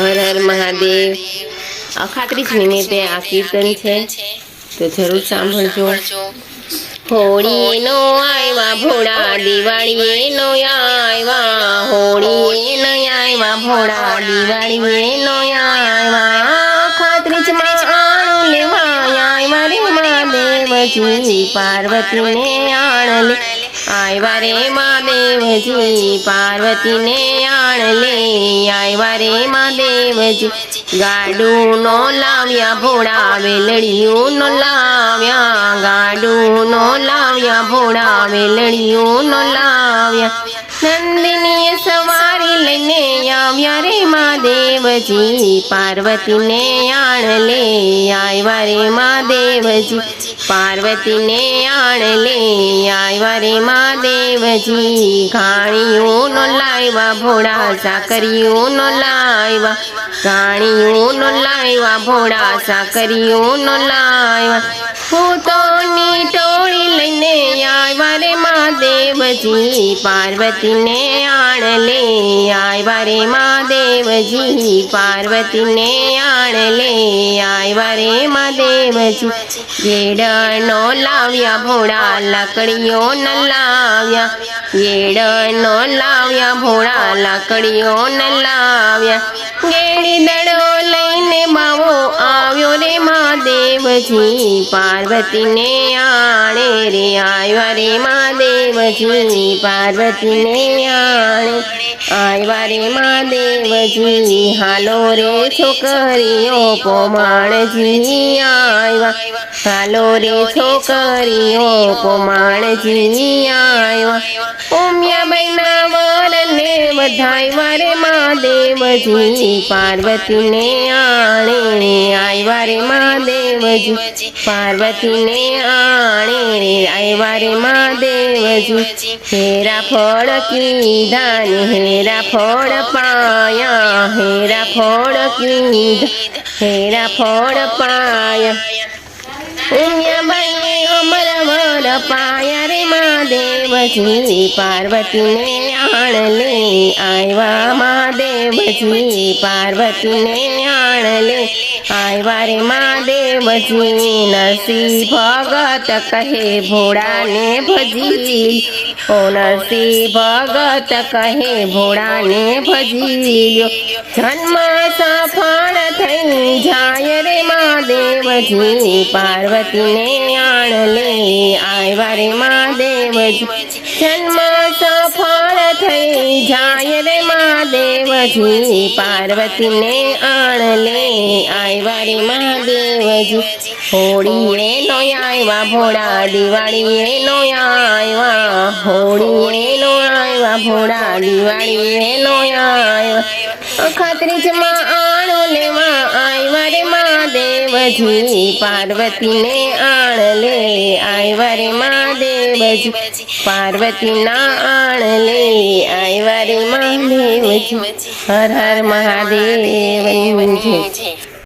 હર હર મહાદેવ. અખાત્રીસ નિમિત્તે આ કીર્તન છે. તો જરૂર સાંભળજો. હોળી નો આવ્યા ભોળા દિવાળી નો આવ્યા હોળી નો આવ્યા ભોળા દિવાળી નો આવ્યા માં આણ લેવા આવ્યા રે મહાદેવજી. પાર્વતીને આણ લે આવ્યા રે મહાદેવજી પાર્વતીને આણ લે. આવ્યા રે મહાદેવજી ગાડું નો લાવ્યા ભોળા વેલડિયું નો લાવ્યા. ગાડું નો લાવ્યા ભોળા વેલડિયું નો લાવ્યા. નંદિનીએ સવારી લઈને આવ્યા રે મહાદેવજી પાર્વતીને આણ લે આવ્યા રે મહાદેવજી પાર્વતીને આણ લે આવ્યા રે મહાદેવજી ઘાણીયું નો લાવ્યા ભોળા સાકરિયું નો લાવ્યા ઘાણીયું નો લાવ્યા ભોળા સાકરિયું નો લાવ્યા મહાદેવજી પાર્વતીને આણ લે. આવ્યા રે મહાદેવજી પાર્વતીને આણ લે. આવ્યા રે મહાદેવજી ગેડનો લાવ્યા ભોળા લાકડીઓ ન લાવ્યા ગેડનો લાવ્યા ભોળા લાકડીઓ ન લાવ્યા ગેડી દડો લઈને બાવો મહાદેવજી પાર્વતીને આણે રે આવ્યા રે મહાદેવજી પાર્વતીને આણે. આવ્યા રે મહાદેવજી હાલો રે છોકરીઓ પોમાણજી આવ્યા હાલો રે છોકરીઓ પોમાણજી આવ્યા ઉમિયા બૈના વરને વારે મહાદેવજી પાર્વતીને આણે આવ્યા રે મહાદેવજી પાર્વતીને આણે રે આવ્યા રે મહાદેવજી હેરા ફળ કીધાન, હેરા ફળ પાયા, હેરા ફળ કીધા, હેરા ફળ પાયા. ભાઈ અમર વર પાયા. મહાદેવજી પાર્વતીને આણ લે આવ્યા મહાદેવજી પાર્વતીને આણ લે આવ્યા રે મહાદેવજી. નરસિંહ ભગત કહે ભોળાને ભજી. ઓ નરસિંહ ભગત કહે ભોળાને ભજી. જન્મ સફ મહાદેવજી પાર્વતીને આણ લે આવ્યા રે મહાદેવજી જન્મ સફળ થઈ જાય રે મહાદેવજી પાર્વતીને આણ લે આવ્યા રે મહાદેવજી હોળીએ નો આવ્યા ભોળા દિવાળીએ નો આવ્યા હોળીએ નો આવ્યા ભોળા દિવાળીએ નો આવ્યા ખાતરીજમાં આણો લેવા મહાદેવજી પાર્વતીને આણ લે આવ્યા રે મહાદેવજી. પાર્વતીના આણ લે આવ્યા રે મહાદેવજી. હર હર મહાદેવ